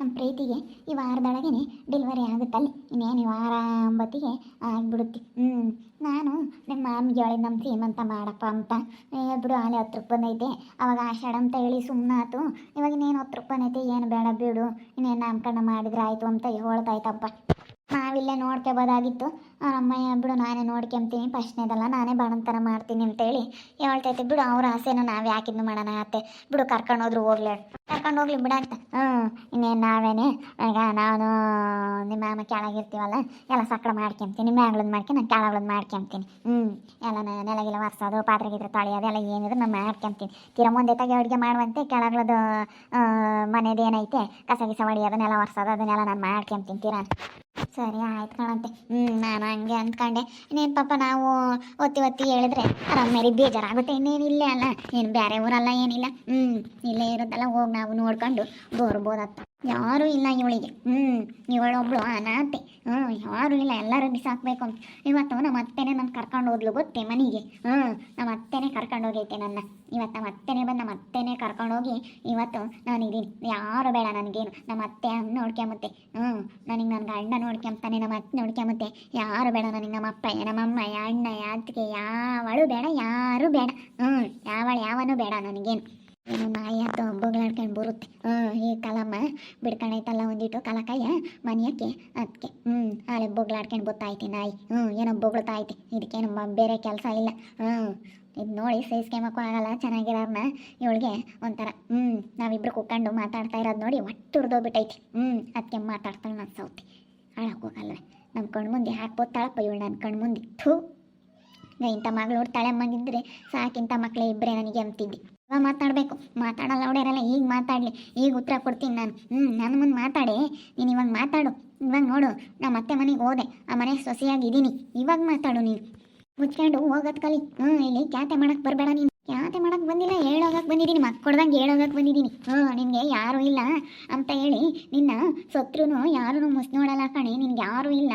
ನಮ್ಮ ಪ್ರೀತಿಗೆ ಈ ವಾರದೊಳಗೇನೆ ಡೆಲಿವರಿ ಆಗುತ್ತಲ್ಲಿ. ಇನ್ನೇನು ಈ ವಾರ ಒಂಬತ್ತಿಗೆ ಆಗಿಬಿಡುತ್ತೆ. ಹ್ಞೂ ನಾನು ನಿಮ್ಮ ಮಾಮಿಗೆ ಹೇಳಿದ ನಮ್ಮ ಸೀಮಂತ ಮಾಡಪ್ಪ ಅಂತ. ಇಬ್ಬರು ಆಲೆ ಹತ್ತು ರೂಪಾಯಿ ಬಂದೈತೆ ಅವಾಗ ಆಷಾಢ ಅಂತ ಹೇಳಿ ಸುಮ್ಮನಾತು ಇವಾಗ ಇನ್ನೇನು ಹತ್ತು ರೂಪಾಯಿ ಐತೆ, ಏನು ಬೇಡ ಬಿಡು. ಇನ್ನೇನು ನಾಮಕರಣ ಮಾಡಿದ್ರೆ ಆಯಿತು ಅಂತ ಹೇಳ್ತಾಯ್ತಪ್ಪ ನಾವಿಲ್ಲೇ ನೋಡ್ಕೋಬೋದಾಗಿತ್ತು. ಅಮ್ಮಯ್ಯ ಬಿಡು, ನಾನೇ ನೋಡ್ಕೊಂತೀನಿ. ಫಸ್ಟ್ನೇದಲ್ಲ ನಾನೇ ಬಾಣಂತನ ಮಾಡ್ತೀನಿ ಅಂತೇಳಿ ಹೇಳ್ತೈತೆ. ಬಿಡು, ಅವ್ರ ಆಸೆನ ನಾವು ಯಾಕಿದ್ನು ಮಾಡೋಣ ಅತ್ತೆ. ಬಿಡು ಕರ್ಕೊಂಡು ಹೋದ್ರು ಹೋಗ್ಲಿ. ಕರ್ಕೊಂಡು ಹೋಗ್ಲಿ ಬಿಡ ಅಂತ. ಹ್ಞೂ ಇನ್ನೇನು ನಾವೇನೆ? ಈಗ ನಾನು, ನಿಮ್ಮ ಅಮ್ಮ ಕೆಳಗಿರ್ತೀವಲ್ಲ, ಎಲ್ಲ ಸಕ್ಕರೆ ಮಾಡ್ಕೊಂತೀನಿ. ಮ್ಯಾಗ್ಳದ್ ಮಾಡ್ಕೊಂಡು ನಾನು ಕೆಳಗಳದ್ದು ಮಾಡ್ಕೊಂತೀನಿ. ಹ್ಞೂ ಎಲ್ಲ ನೆಲಗಿಲ್ಲ ನೆಲಗಿಲ ಒರ್ಸೋದು ಪಾತ್ರೆ ಗಿದ್ರೆ ತೊಳೆಯೋದು, ಎಲ್ಲ ಏನಿದ್ರು ನಾನು ಮಾಡ್ಕೊಂತೀನಿ ತೀರ ಮುಂದೆ ತೆಗೆ ಅಡುಗೆ ಮಾಡುವಂತೆ ಕೆಳಗಳದ್ದು ಮನೇದು ಏನೈತೆ ಕಸ, ಗಿಸ ನೆಲ ಒರ್ಸೋದು, ಅದನ್ನೆಲ್ಲ ನಾನು ಮಾಡ್ಕೊಂತೀನಿ ತೀರ. ಸರಿ, ಆಯ್ತು ಕಣಂತೆ ಹ್ಞೂ ನಾನು ಹಂಗೆ ಅಂದ್ಕೊಂಡೆ. ಇನ್ನೇನು ಪಾಪ ನಾವು ಒತ್ತಿ ಒತ್ತಿ ಹೇಳಿದ್ರೆ ಆರಾಮೇಲೆ ಬೇಜಾರಾಗುತ್ತೆ. ಇನ್ನೇನು ಇಲ್ಲೇ ಅಲ್ಲ. ಏನು ಬೇರೆ ಊರಲ್ಲ, ಏನಿಲ್ಲ. ಹ್ಞೂ ಇಲ್ಲೇ ಇರುತ್ತಲ್ಲ, ಹೋಗಿ ನಾವು ನೋಡ್ಕೊಂಡು ಬರ್ಬೋದತ್ತ. ಯಾರೂ ಇಲ್ಲ ಇವಳಿಗೆ. ಹ್ಞೂ ಇವಳೊಬ್ಳು ಅನಾಥೆ ಹ್ಞೂ ಯಾರೂ ಇಲ್ಲ, ಎಲ್ಲರೂ ಬಿಸಾಕ್ಬೇಕು ಅಂತ. ಇವತ್ತು ನಮ್ಮ ಅತ್ತೆನೇ ನನ್ನ ಕರ್ಕೊಂಡು ಹೋದ್ಲು ಗೊತ್ತೆ ಮನೆಗೆ? ಹ್ಞೂ ನಮ್ಮ ಅತ್ತೆನೇ ಕರ್ಕೊಂಡು ಹೋಗೈತೆ ನನ್ನ. ಇವತ್ತು ನಮ್ಮ ಅತ್ತೆನೆ ಬಂದು ನಮ್ಮ ಅತ್ತೆನೇ ಕರ್ಕೊಂಡೋಗಿ ಇವತ್ತು ನಾನಿದ್ದೀನಿ ಯಾರು ಬೇಡ ನನಗೇನು. ನಮ್ಮ ಅತ್ತೆ ನೋಡ್ಕೊಂಬತ್ತೆ. ಹ್ಞೂ ನನಗೆ ನನ್ನ ಗಂಡ ನೋಡ್ಕೊಂತಾನೆ ನಮ್ಮ ಅತ್ತೆ ನೋಡ್ಕೊಂಬತ್ತೆ. ಯಾರು ಬೇಡ ನನಗೆ, ನಮ್ಮ ಅಪ್ಪ ನಮ್ಮಮ್ಮ ಅಣ್ಣ, ಅತ್ತಿಗೆ ಯಾವಳು ಬೇಡ, ಯಾರು ಬೇಡ. ಹ್ಞೂ ಯಾವಳು ಯಾವನು ಬೇಡ ನನಗೇನು. ಏನು ನಾಯಿ ಅಂತ ಬೊಗಳಾಡ್ಕೊಂಡು ಬರುತ್ತೆ. ಹ್ಞೂ ಈ ಕಲಮ್ಮ ಬಿಡ್ಕೊಂಡೈತಲ್ಲ ಒಂದಿಟ್ಟು ಕಲಕಾಯ ಮನೆಯಕ್ಕೆ ಅದಕ್ಕೆ ಹ್ಞೂ ಅಲ್ಲೇ ಬೊಗಳಾಡ್ಕೊಂಡು ಗೊತ್ತಾಯ್ತಿ ನಾಯಿ. ಹ್ಞೂ ಏನೋ ಬೊಗಳ್ತಾ ಐತಿ ಇದಕ್ಕೇನು ಬೇರೆ ಕೆಲಸ ಇಲ್ಲ. ಹ್ಞೂ ಇದು ನೋಡಿ ಸಹಿಸ್ಕೊಂಬಕ್ಕೂ ಆಗಲ್ಲ ಚೆನ್ನಾಗಿರೋರ್ನ ಇವಳಿಗೆ ಒಂಥರ. ಹ್ಞೂ ನಾವಿಬ್ರು ಕುಕ್ಕಂಡು ಮಾತಾಡ್ತಾ ಇರೋದು ನೋಡಿ ಒಟ್ಟು ಹುರಿದೋಗ್ಬಿಟ್ಟೈತಿ ಹ್ಞೂ ಅದಕ್ಕೆ ಮಾತಾಡ್ತಾಳೆ ನಾನು ಸೌತಿ. ಹಾಳಕ್ಕೆ ಹೋಗಲ್ವೇ? ನಮ್ಮ ಕಣ್ಣು ಮುಂದೆ ಹಾಕ್ಬೋತಾಳಪ್ಪ ಇವಳು ನನ್ನ ಕಣ್ಣು ಮುಂದೆ. ಥೂ. ಇಂಥ ಮಗಳು ಹುಡ್ತಾಳೆ ಅಮ್ಮಂಗಿದ್ರೆ ಸಾಕಿಂಥ ಮಕ್ಕಳೇ ಇಬ್ಬರೇ ನನಗೆ ಅಂತಿದ್ದಿ ಮಾತಾಡಬೇಕು. ಮಾತಾಡಲ್ಲ ಹೊಡ್ಯಾರಲ್ಲ ಈಗ ಮಾತಾಡಲಿ ಈಗ ಉತ್ತರ ಕೊಡ್ತೀನಿ ನಾನು. ಹ್ಞೂ ನನ್ನ ಮುಂದೆ ಮಾತಾಡಿ, ನೀನು ಇವಾಗ ಮಾತಾಡು. ಇವಾಗ ನೋಡು ನಮ್ಮ ಅತ್ತೆ ಮನೆಗೆ ಹೋದೆ. ಆ ಮನೆ ಸೊಸೆಯಾಗಿದ್ದೀನಿ ಇವಾಗ ಮಾತಾಡು ನೀನು. ಮುಚ್ಕೊಂಡು ಹೋಗೋದು ಕಲಿ. ಹ್ಞೂ ಇಲ್ಲಿ ಕ್ಯಾತೆ ಮಾಡಕ್ಕೆ ಬರಬೇಡ ನೀನು. ಕ್ಯಾತೆ ಮಾಡಕ್ಕೆ ಬಂದಿಲ್ಲ ಹೇಳೋಗಕ್ಕೆ ಬಂದಿದ್ದೀನಿ ಮಕ್ಕಳ್ದಂಗೆ ಹೇಳೋಗಕ್ಕೆ ಬಂದಿದ್ದೀನಿ. ಹ್ಞೂ ನಿನಗೆ ಯಾರೂ ಇಲ್ಲ ಅಂತ ಹೇಳಿ ನಿನ್ನ ಸತ್ರು ಯಾರೂ ಮುಸ್ ನೋಡಲ್ಲ ಕಣೆ, ನಿನ್ಗೆ ಯಾರೂ ಇಲ್ಲ.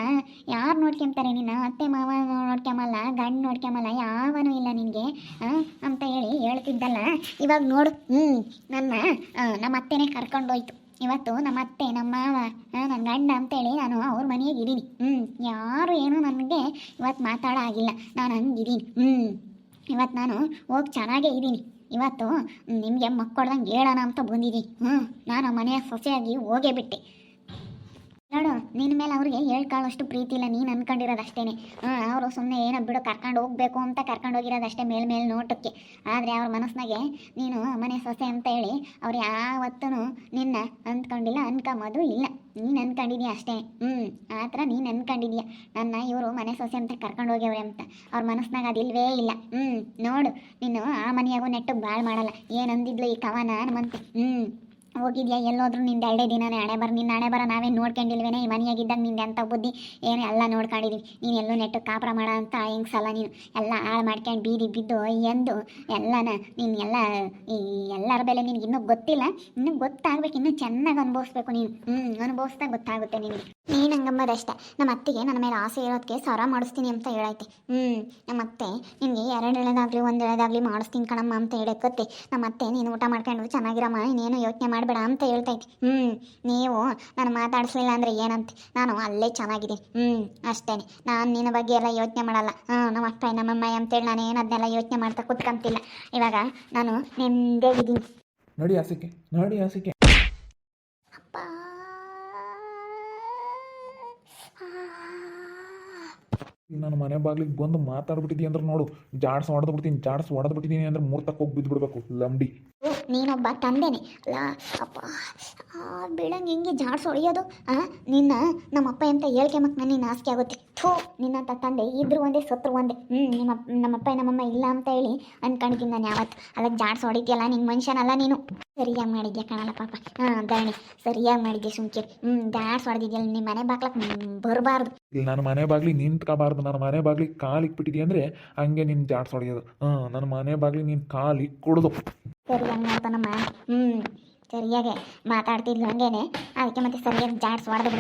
ಯಾರು ನೋಡ್ಕೊಂತಾರೆ ನಿನ್ನ? ಅತ್ತೆ ಮಾವ ನೋಡ್ಕೊಂಬಲ್ಲ, ಗಂಡು ನೋಡ್ಕೊಂಬಲ್ಲ, ಯಾವನೂ ಇಲ್ಲ ನಿನಗೆ ಅಂತ ಹೇಳಿ ಹೇಳ್ತಿದ್ದಲ್ಲ. ಇವಾಗ ನೋಡು ಹ್ಞೂ ನನ್ನ ನಮ್ಮ ಅತ್ತೆನೇ ಕರ್ಕೊಂಡೋಯ್ತು. ಇವತ್ತು ನಮ್ಮ ಅತ್ತೆ, ನಮ್ಮ ಮಾವ ನನ್ನ ಗಂಡ ಅಂತೇಳಿ ನಾನು ಅವ್ರ ಮನೆಗೆ ಇದ್ದೀನಿ. ಹ್ಞೂ ಯಾರು ಏನು ನನಗೆ ಇವತ್ತು ಮಾತಾಡೋ ಆಗಿಲ್ಲ ನಾನು ಹಂಗಿದ್ದೀನಿ. ಹ್ಞೂ ಇವತ್ತು ನಾನು ಹೋಗಿ ಚೆನ್ನಾಗೇ ಇದ್ದೀನಿ ಇವತ್ತು ನಿಮಗೆ ಮಕ್ಕಳ್ದಂಗೆ ಹೇಳೋಣ ಅಂತ ಬಂದಿದ್ದೀನಿ ಹ್ಞೂ ನಾನು ಮನೆಯ ಸೊಸೆಯಾಗಿ ಹೋಗೇ ಬಿಟ್ಟೆ. ನೋಡು ನಿನ್ನ ಮೇಲೆ ಅವ್ರಿಗೆ ಹೇಳ್ಕೊಳ್ಳೋಷ್ಟು ಪ್ರೀತಿ ಇಲ್ಲ, ನೀನು ಅನ್ಕೊಂಡಿರೋದು ಅಷ್ಟೇನೆ ಹಾಂ, ಅವರು ಸುಮ್ಮನೆ ಏನೋ ಬಿಡು ಕರ್ಕೊಂಡು ಹೋಗ್ಬೇಕು ಅಂತ ಕರ್ಕೊಂಡು ಹೋಗಿರೋದು ಅಷ್ಟೇ ಮೇಲ್ ಮೇಲೆ ನೋಟಕ್ಕೆ. ಆದರೆ ಅವ್ರ ಮನಸ್ಸಿನಾಗೆ ನೀನು ಮನೆ ಸೊಸೆ ಅಂತ ಹೇಳಿ ಅವ್ರು ಯಾವತ್ತೂ ನಿನ್ನ ಅಂದ್ಕೊಂಡಿಲ್ಲ ಅನ್ಕೊಂಬೋದು ಇಲ್ಲ. ನೀನು ಅನ್ಕೊಂಡಿದ್ಯಾ ಅಷ್ಟೇ? ಹ್ಞೂ ಆ ಥರ ನೀನು ಅನ್ಕೊಂಡಿದ್ಯಾ? ನನ್ನ ಇವರು ಮನೆ ಸೊಸೆ ಅಂತ ಕರ್ಕೊಂಡು ಹೋಗ್ಯವ್ರೆ ಅಂತ. ಅವ್ರ ಮನಸ್ಸಿನಾಗ ಅದಿಲ್ವೇ ಇಲ್ಲ. ಹ್ಞೂ ನೋಡು, ನೀನು ಆ ಮನೆಯಾಗೂ ನೆಟ್ಟು ಭಾಳ ಮಾಡಲ್ಲ. ಏನಂದಿದ್ಲು ಈ ಕವನ ಹನುಮಂತೆ? ಹ್ಞೂ ಹೋಗಿದ್ಯಾ? ಎಲ್ಲೋದ್ರೂ ನಿಂದ ಎರಡೇ ದಿನನೇ ಹಣೆ ಬರ ನಿನ್ನ ಹಣೆ ಬರ ನಾವೇ ನೋಡ್ಕೊಂಡಿಲ್ವೇನೆ? ಈ ಮನೆಯಾಗಿದ್ದಾಗ ನಿಂದ ಎಂಥ ಬುದ್ಧಿ? ಏನು, ಎಲ್ಲ ನೋಡ್ಕೊಂಡಿದ್ದೀವಿ ನೀನು ಎಲ್ಲೂ ನೆಟ್ಟು ಕಾಪ್ರ ಮಾಡ ಅಂತ ಹಿಂಗ್ಸಲ್ಲ ನೀನು. ಎಲ್ಲ ಹಾಳು ಮಾಡ್ಕೊಂಡು ಬೀದಿ ಬಿದ್ದು ಎಂದು ಎಲ್ಲನ ನೀನು ಎಲ್ಲ ಈ ಎಲ್ಲರ ಬೆಲೆ ನಿನಗೆ ಇನ್ನೂ ಗೊತ್ತಿಲ್ಲ. ಇನ್ನೂ ಗೊತ್ತಾಗ್ಬೇಕು. ಇನ್ನೂ ಚೆನ್ನಾಗಿ ಅನುಭವಿಸ್ಬೇಕು ನೀನು. ಹ್ಞೂ ಅನುಭವಿಸ್ದಾಗ ಗೊತ್ತಾಗುತ್ತೆ ನಿನಗೆ. ನೀನು ಹಂಗಂಬದಷ್ಟೇ ನಮ್ಮ ಅತ್ತಿಗೆ ನನ್ನ ಮೇಲೆ ಆಸೆ ಇರೋದಕ್ಕೆ ಸರ ಮಾಡಿಸ್ತೀನಿ ಅಂತ ಹೇಳೈತೆ. ಹ್ಞೂ ನಮ್ಮ ಅತ್ತೆ ನಿನಗೆ ಎರಡು ಎಳೆದಾಗಲಿ ಒಂದು ಎಳೆದಾಗಲಿ ಮಾಡಿಸ್ತೀನಿ ಕಣಮ್ಮ ಅಂತ ಹೇಳಕ್ಕತ್ತೆ ನಮ್ಮ ಅತ್ತೆ ನೀನು ಊಟ ಮಾಡ್ಕೊಂಡು ಚೆನ್ನಾಗಿರಮ್ಮ, ಇನ್ನೇನು ಯೋಚನೆ ಮಾಡಬೇಡ ಅಂತ ಹೇಳ್ತೈತಿ ಹ್ಞೂ ನೀವು ನಾನು ಮಾತಾಡಿಸ್ಲಿಲ್ಲ ಅಂದರೆ ಏನಂತೆ? ನಾನು ಅಲ್ಲೇ ಚೆನ್ನಾಗಿದ್ದೀನಿ. ಹ್ಞೂ ಅಷ್ಟೇ. ನಾನು ನಿನ್ನ ಬಗ್ಗೆ ಎಲ್ಲ ಯೋಚನೆ ಮಾಡಲ್ಲ. ಹಾಂ ನಮ್ಮ ಅಪ್ಪ ನಮ್ಮಮ್ಮ ಅಂತೇಳಿ ನಾನು ಏನು ಅದನ್ನೆಲ್ಲ ಯೋಚನೆ ಮಾಡ್ತಾ ಕುತ್ಕೊಂತಿಲ್ಲ. ಇವಾಗ ನಾನು ನಿಂದೇ ಇದ್ದೀನಿ. ನೋಡಿ ಆಸಕ್ಕೆ ನೋಡಿ ಆಸಕ್ಕೆ ಅಪ್ಪ. ನಾನು ಮನೆ ಬಾಗ್ಲಿಗೆ ಬಂದು ಮಾತಾಡ್ಬಿಟ್ಟಿದ್ದೀನಿ ಅಂದ್ರೆ ನೋಡು ಜಾಡ್ಸ್ ಹೊಡೆದು ಬಿಡ್ತೀನಿ ಜಾಡ್ಸ್ ಹೊಡೆದು ಬಿಟ್ಟಿದ್ದೀನಿ ಅಂದ್ರೆ ಮೂರ್ತಕ್ಕೆ ಹೋಗಿ ಬಿದ್ದುಬಿಡ್ಬೇಕು ಲಂಬಿ. ಲಂಬಡಿ ನೀನೊಬ್ಬ ತಂದೆನೆ. ಅಲ್ಲ ಅಪ್ಪ. ಬೀಳಂಗೆ ಹಿಂಗೆ ಜಾಡ್ಸ್ ಹೊಡೆಯೋದು ನಿನ್ನ ನಮ್ಮಪ್ಪ ಅಂತ ನನ್ನ ನಿನ್ನ ಆಸ್ತಿ ಆಗುತ್ತೆ. ಥೂ, ನಿನ್ನಂತ ತಂದೆ ಇದ್ರು ಒಂದೇ, ಸತ್ರು ಒಂದೇ. ಹ್ಞೂ ನಿಮ್ಮ ನಮ್ಮಪ್ಪ ನಮ್ಮಮ್ಮ ಇಲ್ಲ ಅಂತ ಹೇಳಿ ಅನ್ಕೊಂಡಿದ್ದೀನಿ ನಾನು ಯಾವತ್ತು. ಅಲ್ಲ ಜಾಡ್ಸ್ ಹೊಡಿತೀಯಲ್ಲ ನಿನ್ನ ಮನುಷ್ಯನಲ್ಲ ನೀನು. ಸರಿಯಾಗಿ ಮಾಡಿದ್ಯಾ ಕಾಣಲ್ಲ ಪಾಪ. ಹಾಂ ಧರಣಿ ಸರಿಯಾಗಿ ಮಾಡಿದ್ಯಾ ಸುಮ್ಕೆ ಹ್ಞೂ ಜಾಡ್ಸ್ ಹೊಡೆದಿದ್ಯಲ್ಲ ನಿಮ್ಮ ಮನೆ ಬಾಕ್ಲಕ್ಕೆ ಬರಬಾರ್ದು. ಇಲ್ಲಿ ನಾನು ಮನೆ ಬಾಗ್ಲಿ ನಿಂತ್ಕೋಬಾರ್ದು, ನನ್ನ ಮನೆ ಬಾಗ್ಲಿ ಕಾಲು ಇಕ್ಬಿಟ್ಟಿದ್ದಿ ಅಂದರೆ ಹಂಗೆ ನಿನ್ನ ಜಾಡ್ಸ್ ಹೊಡೆಯೋದು ಹಾಂ, ನನ್ನ ಮನೆ ಬಾಗ್ಲಿ ನೀನು ಕಾಲು ಇಕ್ಕೊಡ್ದು. ಸರಿಯಾಗಿ ಮಾತಾಡ್ತಿದ್ಲು ಹಂಗೇನೆ. ಅದಕ್ಕೆ ಮತ್ತೆ ಸರಿಯಾಗಿ ಜಾಡ್ಸ್ ಹೊಡೆದು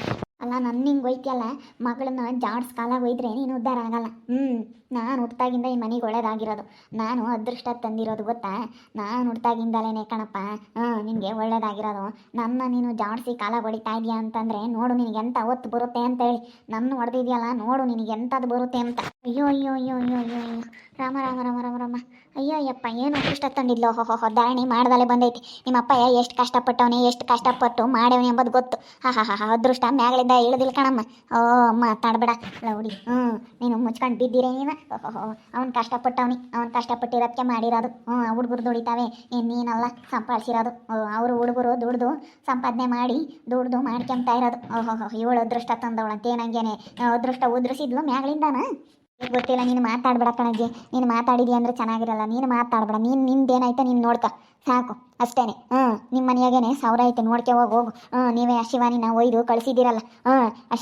ಅಲ್ಲ ನನ್ನ ಹಿಂಗೆ ಒಯ್ತಿಯಲ್ಲ ಮಗಳನ್ನ ಜಾಡ್ಸ್ ಕಾಲಾಗ ಒಯ್ದ್ರೆ ನೀನು ಉದ್ಧಾರ ಆಗಲ್ಲ. ಹ್ಞೂ ನಾನು ಹುಟ್ಟಾಗಿಂದ ಈ ಮನೆಗೆ ಒಳ್ಳೇದಾಗಿರೋದು. ನಾನು ಅದೃಷ್ಟ ತಂದಿರೋದು ಗೊತ್ತಾ? ನಾನು ಹುಟ್ಟಾಗಿಂದಲೇ ಕಣಪ್ಪ. ಹಾಂ, ನಿನಗೆ ಒಳ್ಳೇದಾಗಿರೋದು. ನನ್ನ ನೀನು ಜಾಡ್ಸಿ ಕಾಲ ಹೊಡಿತಾ ಇದೆಯಾ ಅಂತಂದರೆ ನೋಡು ನಿನಗೆ ಎಂಥ ಒತ್ತು ಬರುತ್ತೆ ಅಂತ ಹೇಳಿ. ನನ್ನ ಹೊಡೆದಿದೆಯಲ್ಲ, ನೋಡು ನಿನಗೆ ಎಂಥದ್ದು ಬರುತ್ತೆ ಅಂತ. ಅಯ್ಯೋ ಅಯ್ಯೋ ಅಯ್ಯೋ ಅಯ್ಯೋ ಅಯ್ಯೋ ಅಯ್ಯೋ. ರಾಮ ರಾಮ ರಾಮ ರಾಮ ರಾಮ. ಅಯ್ಯೋ, ಅಯ್ಯಪ್ಪ, ಏನು ಅದೃಷ್ಟ ತಂದಿದ್ಲು? ಹೋ ಹೋ ಧಾರಣಿ ಮಾಡ್ದಲೇ ಬಂದೈತಿ. ನಿಮ್ಮ ಅಪ್ಪ ಎಷ್ಟು ಕಷ್ಟಪಟ್ಟವನೇ, ಎಷ್ಟು ಕಷ್ಟಪಟ್ಟು ಮಾಡ್ಯವನೇ ಎಂಬುದು ಗೊತ್ತು. ಹಾ ಹಾ ಹಾ ಅದೃಷ್ಟ ಅದೃಷ್ಟ ಮ್ಯಾಗಳಿಂದ ಇಳಿದಿಲ್ಲ ಕಣಮ್ಮ. ಓ ಮಾತಾಡ್ಬೇಡ ಲೌಡಿ ಹ್ಞೂ ನೀನು ಮುಚ್ಕೊಂಡು ಬಿದ್ದೀರೇ ನೀನು ಓಹೋ ಅವ್ನು ಕಷ್ಟಪಟ್ಟವನಿ. ಅವ್ನು ಕಷ್ಟಪಟ್ಟಿರೋದಕ್ಕೆ ಮಾಡಿರೋದು. ಹ್ಞೂ ಹುಡುಗರು ದುಡಿತಾವೆ. ನೀನಲ್ಲ ಸಂಪಾದಿಸಿರೋದು ಅವರು ಹುಡುಗರು ದುಡ್ದು ಸಂಪಾದನೆ ಮಾಡಿ ದುಡ್ದು ಮಾಡ್ಕೊಂತ ಇರೋದು. ಓಹೋ ಇವಳು ಅದೃಷ್ಟ ತಂದವಳಂತೆ ಏನಂಗೇನೆ ಅದೃಷ್ಟ ಉದ್ರಿಸಿದ್ಲು ಮ್ಯಾಗಳಿಂದಾನ ಗೊತ್ತಿಲ್ಲ, ನೀನು ಮಾತಾಡ್ಬೇಡ ಕಣಜ್ಜಿ. ನೀನು ಮಾತಾಡಿದಿ ಅಂದ್ರೆ ಚೆನ್ನಾಗಿರಲ್ಲ. ನೀನು ಮಾತಾಡ್ಬೇಡ. ನೀನು ನಿಂದೇನಾಯ್ತು ನೀನು ನೋಡ್ಕ. ಸಾಕು. ಅಷ್ಟೇನೆ ಹ್ಞೂ ನಿಮ್ಮ ಮನೆಯಾಗೇನೆ ಸಾವಿರ ಐತೆ ನೋಡ್ಕೆ ಹೋಗಿ ಹೋಗು ಹ್ಞೂ ನೀವೇ ಅಶಿವಾನಿನ ಶಿವಾನಿನ ಒಯ್ದು ಕಳಿಸಿದ್ದೀರಲ್ಲ ಹ್ಞೂ ಆ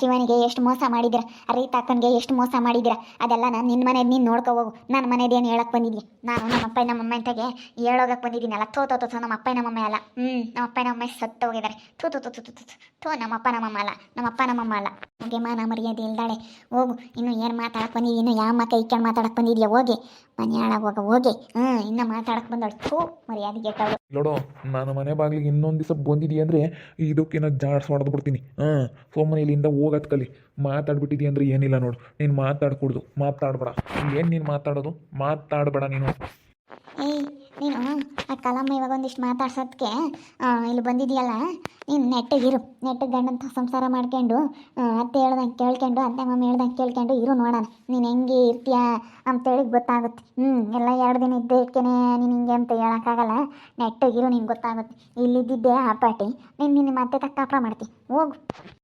ಎಷ್ಟು ಮೋಸ ಮಾಡಿದ್ದೀರ ರೀತಾಕ್ಕನಿಗೆ ಎಷ್ಟು ಮೋಸ ಮಾಡಿದ್ದೀರ ಅದೆಲ್ಲ ನಾನು ನಿನ್ನ ಮನೇದು ನೀನು ನೋಡ್ಕೊ ಹೋಗು ನನ್ನ ಮನೆದೇನು ಹೇಳಕ್ಕೆ ಬಂದಿದ್ದೀನಿ ನಾನು ನಮ್ಮ ಅಪ್ಪ ನಮ್ಮಮ್ಮ ಅಂತಾಗೆ ಹೇಳೋಗಕ್ಕೆ ಬಂದಿದ್ದೀನಲ್ಲ ಥೋ ತೋ ತೋ ನಮ್ಮ ಅಪ್ಪ ನಮ್ಮಮ್ಮ ಅಲ್ಲ ಹ್ಞೂ ನಮ್ಮ ಅಪ್ಪ ನಮ್ಮಮ್ಮ ಸತ್ತು ಹೋಗಿದ್ದಾರೆ ಥೂ ತೂ ತೂ ತೂ ಥೂ ತೋ ಥೂ ನಮ್ಮಪ್ಪ ನಮ್ಮಮ್ಮ ಅಲ್ಲ ನಮ್ಮಪ್ಪ ನಮ್ಮಮ್ಮ ಅಲ್ಲ ಹಾಗೆ ಮಾನ ಮರ್ಯಾದೆ ಇಲ್ದಾಳೆ ಹೋಗು ಇನ್ನು ಏನು ಮಾತಾಡಕ್ಕೆ ಬಂದಿದ್ದೀನಿ ಯಾವ ಮಕ್ಕ ಇಕ್ಕಂಡು ಮಾತಾಡಕ್ಕೆ ಬಂದಿದ್ಯಾ ಹೋಗಿ ಮನೆ ಹೋಗಿ ಹ್ಞೂ ಇನ್ನು ಮಾತಾಡಕ್ಕೆ ಬಂದಳು. ಥೂ ಮರ್ಯಾದೆ ಗೆಟ್ಟವಳು ನೋಡು ನಾನು ಮನೆ ಬಾಗಿಲಿಗೆ ಇನ್ನೊಂದು ದಿವಸ ಬಂದಿದ್ದೀಯ ಅಂದರೆ ಇದಕ್ಕಿನ್ನ ಜಾಡ್ಸ್ ಹೊಡೆದು ಬಿಡ್ತೀನಿ. ಹಾಂ ಸೋಮನೆ ಇಲ್ಲಿಂದ ಹೋಗೋದ್ ಕಲಿ. ಮಾತಾಡ್ಬಿಟ್ಟಿದ್ದೀಯ ಅಂದರೆ ಏನಿಲ್ಲ ನೋಡು. ನೀನು ಮಾತಾಡ್ಕೊಡ್ದು. ಮಾತಾಡ್ಬೇಡ. ಏನ್ ನೀನು ಮಾತಾಡೋದು? ಮಾತಾಡಬೇಡ ನೀನು. ಏಯ್ ನೀನು ಆ ಕಲಮ್ಮ ಇವಾಗ ಒಂದಿಷ್ಟು ಮಾತಾಡ್ಸೋದಕ್ಕೆ ಇಲ್ಲಿ ಬಂದಿದೆಯಲ್ಲ, ನೀನು ನೆಟ್ಟಗಿರು ನೆಟ್ಟಗೆ ಗಂಡಂತ ಸಂಸಾರ ಮಾಡ್ಕೊಂಡು ಅತ್ತೆ ಹೇಳ್ದಂಗೆ ಕೇಳ್ಕೊಂಡು, ಅತ್ತೆ ಮಾಮ ಹೇಳ್ದಂಗೆ ಕೇಳ್ಕೊಂಡು ಇರು ನೋಡೋಣ, ನೀನು ಹೆಂಗೆ ಇರ್ತೀಯ ಅಂತೇಳಿ ಗೊತ್ತಾಗುತ್ತೆ. ಹ್ಞೂ ಎಲ್ಲ ಎರಡು ದಿನ ಇದ್ದಕ್ಕೇನೆ ನೀನು ಹಿಂಗೆ ಅಂತ ಹೇಳೋಕ್ಕಾಗಲ್ಲ ನೆಟ್ಟಗಿರು ನಿಂಗೆ ಗೊತ್ತಾಗುತ್ತೆ. ಇಲ್ಲಿದ್ದಿದ್ದೆ ಆ ಪಾಟಿ, ನೀನು ನಿನ್ನ ಮತ್ತೆ ತಕ್ಕಾಪ್ರ ಮಾಡ್ತಿ, ಹೋಗು.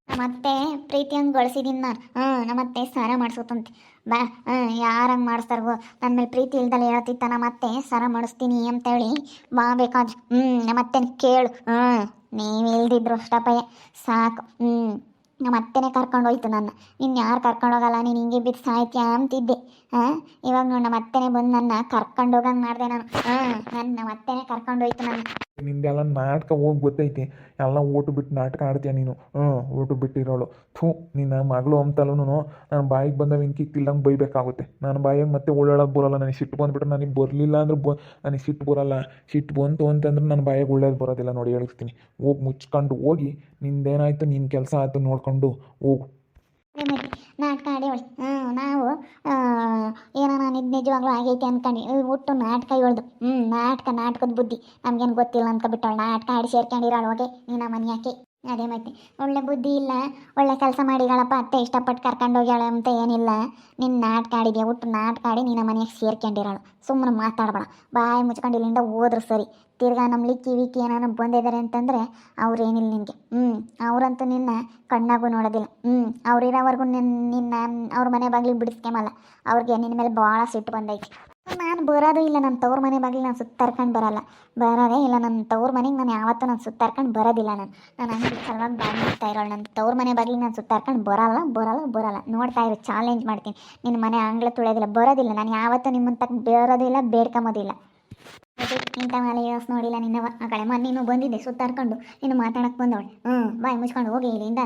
ನಮ್ಮತ್ತೆ ಪ್ರೀತಿಯಂಗೆ ಗಳಿಸಿದೀನಿ ನಾನು. ಹ್ಞೂ ನಮ್ಮತ್ತೆ ಸರ ಮಾಡಿಸೋತಂತೆ. ಬಾ ಹ್ಞೂ ಯಾರಂಗೆ ಮಾಡಿಸ್ತಾರೋ ನನ್ನ ಮೇಲೆ ಪ್ರೀತಿ ಇಲ್ದಲ್ಲ ಹೇಳ್ತಿತ್ತ ನಮ್ಮತ್ತೆ ಸರ ಮಾಡಿಸ್ತೀನಿ ಅಂತೇಳಿ ಬಾ ಬೇಕಾದ್ರೆ. ಹ್ಞೂ ನಮ್ಮತ್ತೆನ ಕೇಳು. ಹ್ಞೂ ನೀವು ಇಲ್ದಿದ್ರು ಅಷ್ಟಪ್ಪಯ್ಯ ಸಾಕು. ಹ್ಞೂ ನಮ್ಮ ಅತ್ತೆನೇ ಕರ್ಕೊಂಡು ಹೋಯ್ತು ನನ್ನ. ಇನ್ನು ಯಾರು ಕರ್ಕೊಂಡು ಹೋಗಲ್ಲ? ನೀನು ಹಿಂಗೆ ಬಿದ್ದು ಸಾಯ್ತೀಯ ಅಂತಿದ್ದೆ. ಹಾಂ, ಇವಾಗ ನೋಡಿ ನಮ್ಮ ಅತ್ತೆನೇ ಬಂದು ನನ್ನ ಕರ್ಕೊಂಡು ಹೋಗಂಗೆ ಮಾಡಿದೆ ನಾನು. ಹಾಂ ನನ್ನ ನಮ್ಮ ಅತ್ತೆನೇ ಕರ್ಕೊಂಡು ಹೋಯ್ತು ನನ್ನ. ನಿಂದೆಲ್ಲ ನಾಟಕ ಹೋಗಿ ಗೊತ್ತೈತಿ. ಎಲ್ಲ ಓಟು ಬಿಟ್ಟು ನಾಟಕ ಆಡ್ತೀಯ ನೀನು. ಹ್ಞೂ ಓಟು ಬಿಟ್ಟಿರೋಳು. ಥೂ, ನಿನ್ನ ಮಗಳು ಅಂತಲೂ ನಾನು ಬಾಯಿಗೆ ಬಂದ ಇಲ್ದಂಗೆ ಬೈಬೇಕಾಗುತ್ತೆ. ನಾನು ಬಾಯಿಗೆ ಮತ್ತೆ ಓಡಾಡೋಕೆ ಬರೋಲ್ಲ. ನನಗೆ ಸಿಟ್ಟು ಬಂದುಬಿಟ್ರೆ ನನಗೆ ಬರಲಿಲ್ಲ ಅಂದ್ರೆ ಬ ನನಗೆ ಸಿಟ್ಟು ಬರೋಲ್ಲ. ಸಿಟ್ಟು ಬಂತು ಅಂತಂದ್ರೆ ನಾನು ಬಾಯಿಗೆ ಒಳ್ಳೇದು ಬರೋದಿಲ್ಲ ನೋಡಿ ಹೇಳ್ತೀನಿ. ಹೋಗಿ ಮುಚ್ಕೊಂಡು ಹೋಗಿ, ನಿಂದೇನಾಯ್ತು ನಿನ್ನ ಕೆಲಸ ಆಯ್ತು ನೋಡ್ಕೊಂಡು ಹೋಗು. ನಾಟಕ ಆಡಿ ಹ್ಞೂ ನಾವು ನಿಜವಾಗ್ಲೂ ಆಗೈತೆ ಅನ್ಕೊಂಡು. ಒಟ್ಟು ನಾಟಕ ಹೇಳ್ದು ಹ್ಞೂ ನಾಟಕ, ನಾಟಕದ ಬುದ್ಧಿ. ನಮ್ಗೇನು ಗೊತ್ತಿಲ್ಲ ಅನ್ಕೊಬಿಟ್ಟವಳು ನಾಟಕ ಆಡಿ ಸೇರ್ಕೊಂಡಿರೋಳು ಹೋಗೆ. ನೀನು ಮನೆ ಯಾಕೆ ಅದೇ ಮತ್ತೆ, ಒಳ್ಳೆ ಬುದ್ಧಿ ಇಲ್ಲ. ಒಳ್ಳೆ ಕೆಲಸ ಮಾಡಿಗಳಪ್ಪ ಅತ್ತೆ ಇಷ್ಟಪಟ್ಟು ಕರ್ಕೊಂಡು ಹೋಗ್ಯಾಳೆ ಅಂತ ಏನಿಲ್ಲ. ನಿನ್ನ ನಾಟಕ ಆಡಿದ್ಯಾ? ಒಟ್ಟು ನಾಟಕ ಆಡಿ ನಿನ್ನ ಮನೆಗೆ ಸೇರ್ಕೊಂಡಿರೋಳು. ಸುಮ್ಮನೆ ಮಾತಾಡಬೇಡ. ಬಾಯಿ ಮುಚ್ಕೊಂಡು ಇಲ್ಲಿಂದ ಹೋದ್ರು ಸರಿ. ತಿರ್ಗಾ ನಮ್ಮ ಲಿಕ್ಕಿ ವಿಕ್ಕಿ ಏನಾರು ಬಂದಿದ್ದಾರೆ ಅಂತಂದರೆ ಅವ್ರೇನಿಲ್ಲ ನಿನಗೆ. ಹ್ಞೂ ಅವರಂತೂ ನಿನ್ನ ಕಣ್ಣಾಗೂ ನೋಡೋದಿಲ್ಲ. ಹ್ಞೂ ಅವ್ರು ಇರೋವರೆಗೂ ನಿನ್ನ ನಿನ್ನ ಅವ್ರ ಮನೆ ಬಾಗಿಲಿಗೆ ಬಿಡಿಸ್ಕೊಂಬಲ್ಲ ಅವ್ರಿಗೆ ನಿನ್ನ ಮೇಲೆ ಭಾಳ ಸಿಟ್ಟು ಬಂದೈತಿ. ನಾನು ಬರೋದು ಇಲ್ಲ. ನನ್ನ ತವ್ರ ಮನೆ ಬಾಗಿಲು ನಾನು ಸುತ್ತರ್ಕೊಂಡು ಬರಲ್ಲ. ಬರೋದೇ ಇಲ್ಲ. ನನ್ನ ತವ್ರ ಮನೆಗೆ ನಾನು ಯಾವತ್ತೂ ನಾನು ಸುತ್ತರ್ಕೊಂಡು ಬರೋದಿಲ್ಲ ನಾನು. ನಾನು ಹಂಗೆ ಸಲುವಾಗಿ ಬಾಯಿ ಮಾಡ್ತಾ ಇರೋಳು. ನನ್ನ ತವ್ರ ಮನೆ ಬಾಗಿಲು ನಾನು ಸುತ್ತಾರ್ಕೊಂಡು ಬರಲ್ಲ ಬರಲ್ಲ ಬರಲ್ಲ. ನೋಡ್ತಾ ಇರೋ ಚಾಲೆಂಜ್ ಮಾಡ್ತೀನಿ. ನಿನ್ನ ಮನೆ ಆಂಗ್ಲ ತುಳಿಯೋದಿಲ್ಲ. ಬರೋದಿಲ್ಲ. ನಾನು ಯಾವತ್ತೂ ನಿಮ್ಮನ್ನು ತಕ್ಕ ಬೇರೋದಿಲ್ಲ, ಬೇಡ್ಕೊಂಬೋದಿಲ್ಲ. ಇಂಥ ಮೇಲೆ ಯೋಸ್ ನೋಡಿಲ್ಲ ನಿನ್ನ ಆ ಕಡೆ ಮೊನ್ನೆ ನೀನು ಬಂದಿದ್ದೆ ಸುತ್ತಾರ್ಕೊಂಡು ನೀನು ಮಾತಾಡಕ್ಕೆ ಬಂದವಳು. ಹ್ಞೂ ಬಾಯ್ ಮುಚ್ಕೊಂಡು ಹೋಗಿ ಇಲ್ಲಿಂದ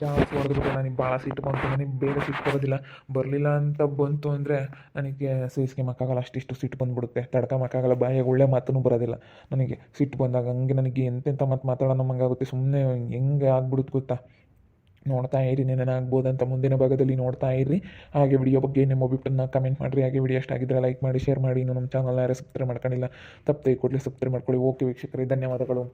ಜಾಸ್ತಿ ಹೊಡೆದ್ಬಿಟ್ಟು ನನಗೆ ಭಾಳ ಸಿಟ್ಟು ಬಂತು. ನನಗೆ ಬೇರೆ ಸಿಟ್ಟು ಬರೋದಿಲ್ಲ ಬರಲಿಲ್ಲ ಅಂತ ಬಂತು ಅಂದರೆ ನನಗೆ ಸಹಿಸ್ಕೊಂಬಕ್ಕಾಗಲ್ಲ ಅಷ್ಟಿಷ್ಟು ಸಿಟ್ಟು ಬಂದ್ಬಿಡುತ್ತೆ. ತಡ್ಕೊಂಬಕ್ಕಾಗಲ್ಲ ಬಾಯಿಗೆ ಒಳ್ಳೆ ಮಾತೂ ಬರೋದಿಲ್ಲ. ನನಗೆ ಸಿಟ್ಟು ಬಂದಾಗ ಹಂಗೆ ನನಗೆ ಎಂತೆಂಥ ಮಾತು ಮಾತಾಡೋಣ ನಮಗಾಗುತ್ತೆ ಸುಮ್ಮನೆ ಹೆಂಗೆ ಆಗ್ಬಿಡುತ್ತೆ ಗೊತ್ತಾ? ನೋಡ್ತಾ ಇರಿ. ಅಂತ ಮುಂದಿನ ಭಾಗದಲ್ಲಿ ನೋಡ್ತಾ ಇರಿ. ಹಾಗೆ ವಿಡಿಯೋ ಬಗ್ಗೆ ನಿಮ್ಮ ಅಭಿಪ್ರಾಯನ ಕಮೆಂಟ್ ಮಾಡಿರಿ. ಹಾಗೆ ವಿಡಿಯೋ ಇಷ್ಟ ಆಗಿದ್ದರೆ ಲೈಕ್ ಮಾಡಿ ಶೇರ್ ಮಾಡಿ. ಇನ್ನು ನಮ್ಮ ಚಾನಲ್ ಯಾರು ಸಬ್ಸ್ಕ್ರೈಬ್ ಮಾಡ್ಕೊಂಡಿಲ್ಲ, ತಪ್ಪದೆ ಕೊಡಲಿ ಸಬ್ಸ್ಕ್ರೈಬ್ ಮಾಡ್ಕೊಳ್ಳಿ. ಓಕೆ ವೀಕ್ಷಕರೇ, ಧನ್ಯವಾದಗಳು.